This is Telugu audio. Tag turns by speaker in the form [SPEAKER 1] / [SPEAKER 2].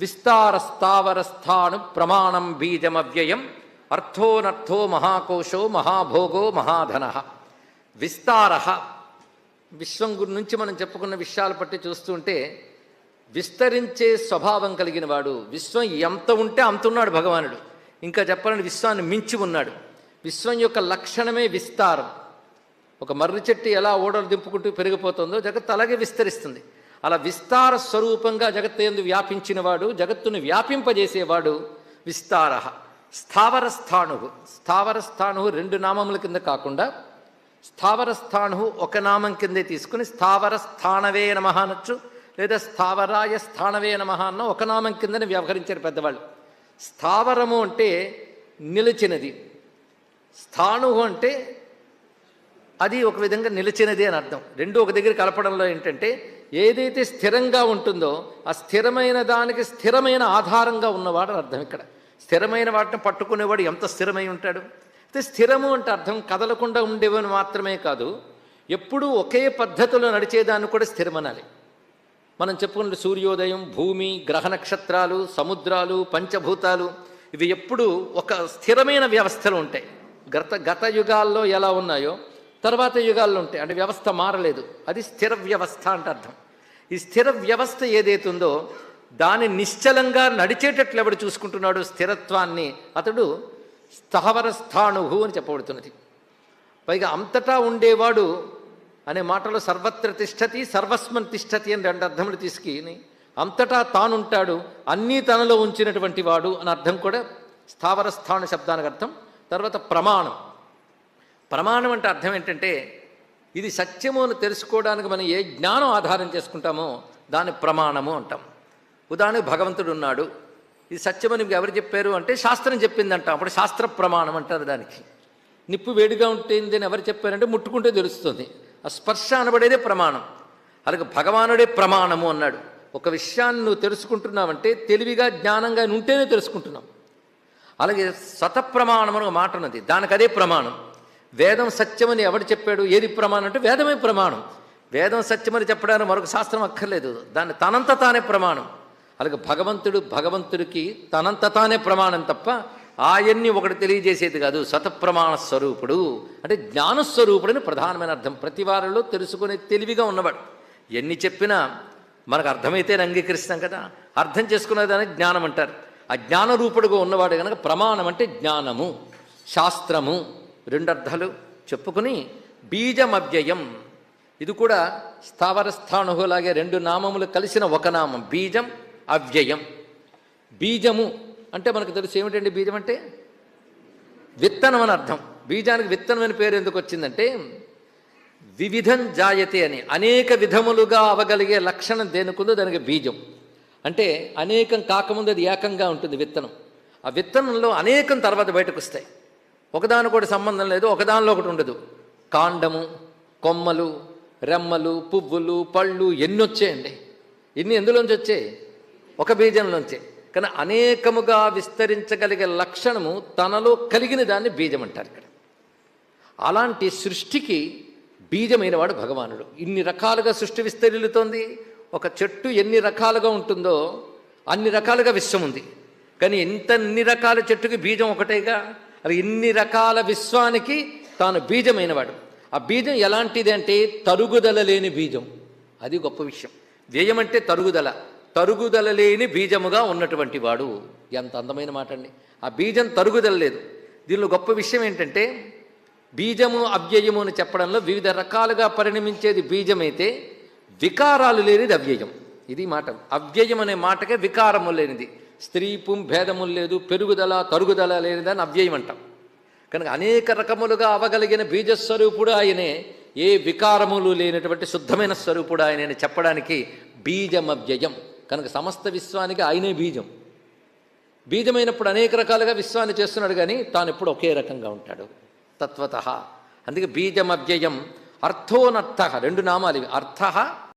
[SPEAKER 1] విస్తారస్థావరస్థాను ప్రమాణం బీజమవ్యయం. అర్థోనర్థో మహాకోశో మహాభోగో మహాధన. విస్తార. విశ్వం గురించి నుంచి మనం చెప్పుకున్న విషయాలు పట్టి చూస్తుంటే విస్తరించే స్వభావం కలిగిన వాడు. విశ్వం ఎంత ఉంటే అంత ఉన్నాడు భగవానుడు. ఇంకా చెప్పాలంటే విశ్వాన్ని మించి ఉన్నాడు. విశ్వం యొక్క లక్షణమే విస్తారం. ఒక మర్రి చెట్టు ఎలా ఓడలు దింపుకుంటూ పెరిగిపోతుందో జగత్ అలాగే విస్తరిస్తుంది. అలా విస్తార స్వరూపంగా జగత్తు వ్యాపించినవాడు జగత్తును వ్యాపింపజేసేవాడు విస్తార స్థావర స్థాణు స్థావర రెండు నామముల కింద కాకుండా స్థావరస్థాణు ఒక నామం కిందే తీసుకుని స్థావర స్థానవే నమ అనొచ్చు. లేదా స్థావరాయ స్థానవే నమ అన్న ఒక నామం కిందనే వ్యవహరించారు పెద్దవాళ్ళు. స్థావరము అంటే నిలిచినది. స్థాణు అంటే అది ఒక విధంగా నిలిచినది అని అర్థం. రెండు ఒక దగ్గర కలపడంలో ఏంటంటే ఏదైతే స్థిరంగా ఉంటుందో ఆ స్థిరమైన దానికి స్థిరమైన ఆధారంగా ఉన్నవాడు అర్థం ఇక్కడ. స్థిరమైన వాటిని పట్టుకునేవాడు ఎంత స్థిరమై ఉంటాడు? అయితే స్థిరము అంటే అర్థం కదలకుండా ఉండేవని మాత్రమే కాదు ఎప్పుడూ ఒకే పద్ధతిలో నడిచేదాన్ని కూడా స్థిరమనాలి. మనం చెప్పుకున్న సూర్యోదయం భూమి గ్రహ నక్షత్రాలు సముద్రాలు పంచభూతాలు ఇవి ఎప్పుడు ఒక స్థిరమైన వ్యవస్థలు ఉంటాయి. గత గత యుగాల్లో ఎలా ఉన్నాయో తర్వాత యుగాల్లో ఉంటాయి. అంటే వ్యవస్థ మారలేదు. అది స్థిర వ్యవస్థ అంటే అర్థం. ఈ స్థిర వ్యవస్థ ఏదైతే ఉందో దాన్ని నిశ్చలంగా నడిచేటట్లు ఎవడు చూసుకుంటున్నాడు స్థిరత్వాన్ని అతడు స్థావర స్థాణుహు అని చెప్పబడుతున్నది. పైగా అంతటా ఉండేవాడు అనే మాటలో సర్వత్ర తిష్టతి సర్వస్మన్ తిష్టతి అని రెండు అర్థములు తీసుకుని అంతటా తానుంటాడు అన్నీ తనలో ఉంచినటువంటి వాడు అని అర్థం కూడా స్థావర స్థాన శబ్దానికి అర్థం. తర్వాత ప్రమాణం. ప్రమాణం అంటే అర్థం ఏంటంటే ఇది సత్యము అని తెలుసుకోవడానికి మనం ఏ జ్ఞానం ఆధారం చేసుకుంటామో దాని ప్రమాణము అంటాం. ఉదాహరణకు భగవంతుడు ఉన్నాడు. ఇది సత్యమని మీకు ఎవరు చెప్పారు అంటే శాస్త్రం చెప్పిందంట. అప్పుడు శాస్త్ర ప్రమాణం అంటారు దానికి. నిప్పు వేడిగా ఉంటుంది అని ఎవరు చెప్పారంటే ముట్టుకుంటే తెలుస్తుంది. ఆ స్పర్శ అనబడేదే ప్రమాణం. అలాగే భగవానుడే ప్రమాణము అన్నాడు. ఒక విషయాన్ని నువ్వు తెలుసుకుంటున్నావంటే తెలివిగా జ్ఞానంగా ఉంటేనే తెలుసుకుంటున్నావు అలాగే సతప్రమాణం అని ఒక మాట ఉన్నది. దానికి అదే ప్రమాణం. వేదం సత్యమని ఎవడు చెప్పాడు? ఏది ప్రమాణం అంటే వేదమే ప్రమాణం. వేదం సత్యమని చెప్పడానికి మరొక శాస్త్రం అక్కర్లేదు. దాన్ని తనంత తానే ప్రమాణం. అలాగే భగవంతుడు భగవంతుడికి తనంత తానే ప్రమాణం తప్ప ఆయన్ని ఒకటి తెలియజేసేది కాదు. సతప్రమాణ స్వరూపుడు. అంటే జ్ఞానస్వరూపుడని ప్రధానమైన అర్థం. ప్రతి వారిలో తెలుసుకునే తెలివిగా ఉన్నవాడు. ఎన్ని చెప్పినా మనకు అర్థమైతే అంగీకరిస్తాం కదా. అర్థం చేసుకునేదాన్ని జ్ఞానం అంటారు. ఆ జ్ఞానరూపుడుగా ఉన్నవాడు కనుక ప్రమాణం అంటే జ్ఞానము శాస్త్రము రెండు అర్థాలు చెప్పుకుని బీజమవ్యయం. ఇది కూడా స్థావర స్థాణులాగే రెండు నామములు కలిసిన ఒక నామం బీజం అవ్యయం. బీజము అంటే మనకు తెలుసు ఏమిటండి బీజం అంటే? విత్తనం అని అర్థం. బీజానికి విత్తనం అని పేరు ఎందుకు వచ్చిందంటే వివిధం జాయతే అని. అనేక విధములుగా అవగలిగే లక్షణం దేనికుందో దానికి బీజం. అంటే అనేకం కాకముందు అది ఏకంగా ఉంటుంది విత్తనం. ఆ విత్తనంలో అనేకం తర్వాత బయటకు వస్తాయి ఒకదానికొకటి సంబంధం లేదు ఒకదానిలో ఒకటి ఉండదు. కాండము కొమ్మలు రెమ్మలు పువ్వులు పళ్ళు ఎన్ని వచ్చాయండి? ఎన్ని ఎందులోంచి వచ్చాయి? ఒక బీజంలోంచే. కానీ అనేకముగా విస్తరించగలిగే లక్షణము తనలో కలిగిన దాన్ని బీజం అంటారు ఇక్కడ. అలాంటి సృష్టికి బీజమైన వాడు భగవానుడు. ఇన్ని రకాలుగా సృష్టి విస్తరిల్లుతోంది. ఒక చెట్టు ఎన్ని రకాలుగా ఉంటుందో అన్ని రకాలుగా విశ్వం ఉంది కానీ ఎంత అన్ని రకాల చెట్టుకి బీజం ఒకటేగా? అది ఇన్ని రకాల విశ్వానికి తాను బీజమైనవాడు. ఆ బీజం ఎలాంటిది అంటే తరుగుదల లేని బీజం. అది గొప్ప విషయం. వ్యయం అంటే తరుగుదల. తరుగుదల లేని బీజముగా ఉన్నటువంటి వాడు. ఎంత అందమైన మాట అండి ఆ బీజం తరుగుదల లేదు. దీనిలో గొప్ప విషయం ఏంటంటే బీజము అవ్యయము అని చెప్పడంలో వివిధ రకాలుగా పరిణమించేది బీజమైతే వికారాలు లేనిది అవ్యయం. ఇది మాట. అవ్యయం అనే మాటకే వికారము లేనిది. స్త్రీ పుం భేదము లేదు పెరుగుదల తరుగుదల లేనిదని అవ్యయం అంటాం కనుక అనేక రకములుగా అవగలిగిన బీజస్వరూపుడు ఆయనే ఏ వికారములు లేనటువంటి శుద్ధమైన స్వరూపుడు ఆయనని చెప్పడానికి బీజమవ్యయం. కనుక సమస్త విశ్వానికి ఆయనే బీజం. బీజమైనప్పుడు అనేక రకాలుగా విశ్వాన్ని చేస్తున్నాడు కానీ తాను ఎప్పుడు ఒకే రకంగా ఉంటాడు. తత్వత. అందుకే బీజమవ్యయం. అర్థోనర్థ. రెండు నామాలు ఇవి. అర్థ